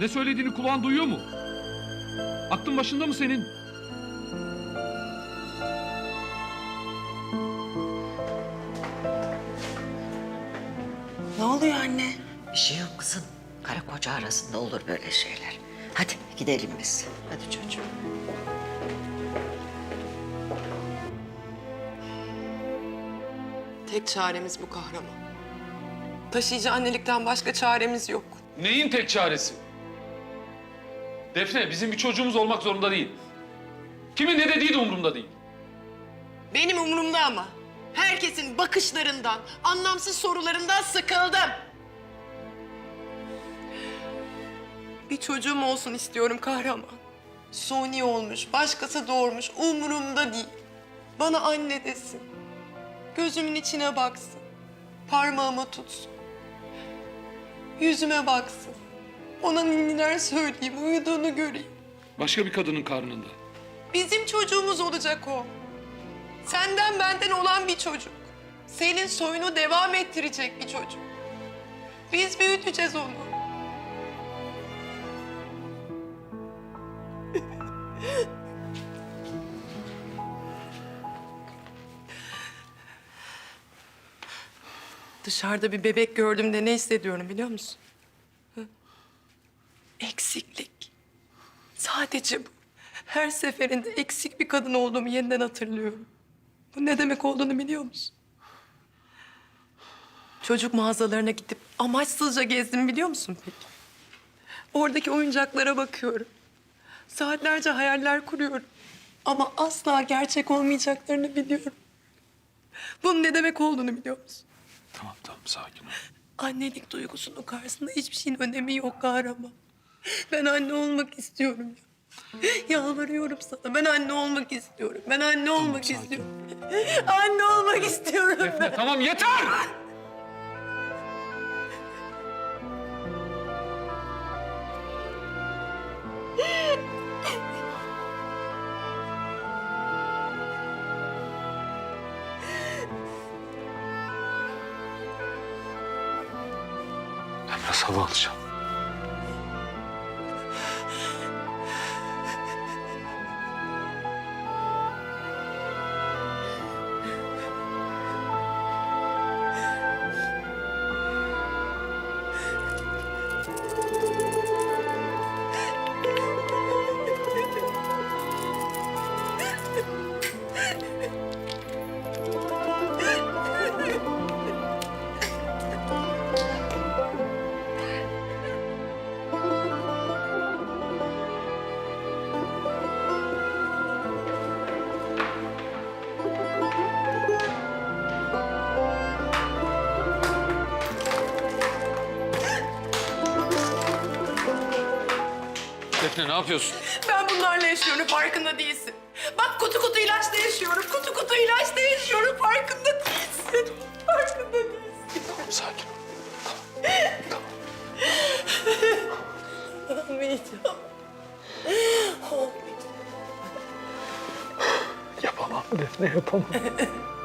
Ne söylediğini kulağın duyuyor mu? Aklın başında mı senin? Ne oluyor anne? Bir şey yok kızım. Karı koca arasında olur böyle şeyler. Hadi gidelim biz. Hadi çocuğum. Tek çaremiz bu kahraman. Taşıyıcı annelikten başka çaremiz yok. Neyin tek çaresi? Defne bizim bir çocuğumuz olmak zorunda değil. Kimin ne dediği de umurumda değil. Benim umurumda ama. Herkesin bakışlarından, anlamsız sorularından sıkıldım. Bir çocuğum olsun istiyorum kahraman. Suni olmuş, başkası doğurmuş, umurumda değil. Bana anne desin. Gözümün içine baksın. Parmağımı tutsun. Yüzüme baksın. Ona ninniler söyleyeyim, uyuduğunu göreyim. Başka bir kadının karnında. Bizim çocuğumuz olacak o. Senden benden olan bir çocuk. Senin soyunu devam ettirecek bir çocuk. Biz büyüteceğiz onu. Dışarıda bir bebek gördüğümde ne hissediyorum biliyor musun? Eksiklik. Sadece bu. Her seferinde eksik bir kadın olduğumu yeniden hatırlıyorum. Bu ne demek olduğunu biliyor musun? Çocuk mağazalarına gidip amaçsızca gezdim biliyor musun peki? Oradaki oyuncaklara bakıyorum. Saatlerce hayaller kuruyorum. Ama asla gerçek olmayacaklarını biliyorum. Bunun ne demek olduğunu biliyor musun? Tamam tamam sakin ol. Annelik duygusunun karşısında hiçbir şeyin önemi yok kahraman. Ben anne olmak istiyorum ya. Yalvarıyorum sana. Ben anne olmak istiyorum. Ben anne olmak sakin. istiyorum. anne olmak istiyorum ben. Defne tamam yeter! Ben biraz hava alacağım. Defne ne yapıyorsun? Ben bunlarla yaşıyorum farkında değilsin. Bak kutu kutu ilaçla yaşıyorum. Kutu kutu ilaçla yaşıyorum farkında değilsin. Farkında değilsin. Tamam sakin ol. Olmayacağım. Yapamam Defne yapamam.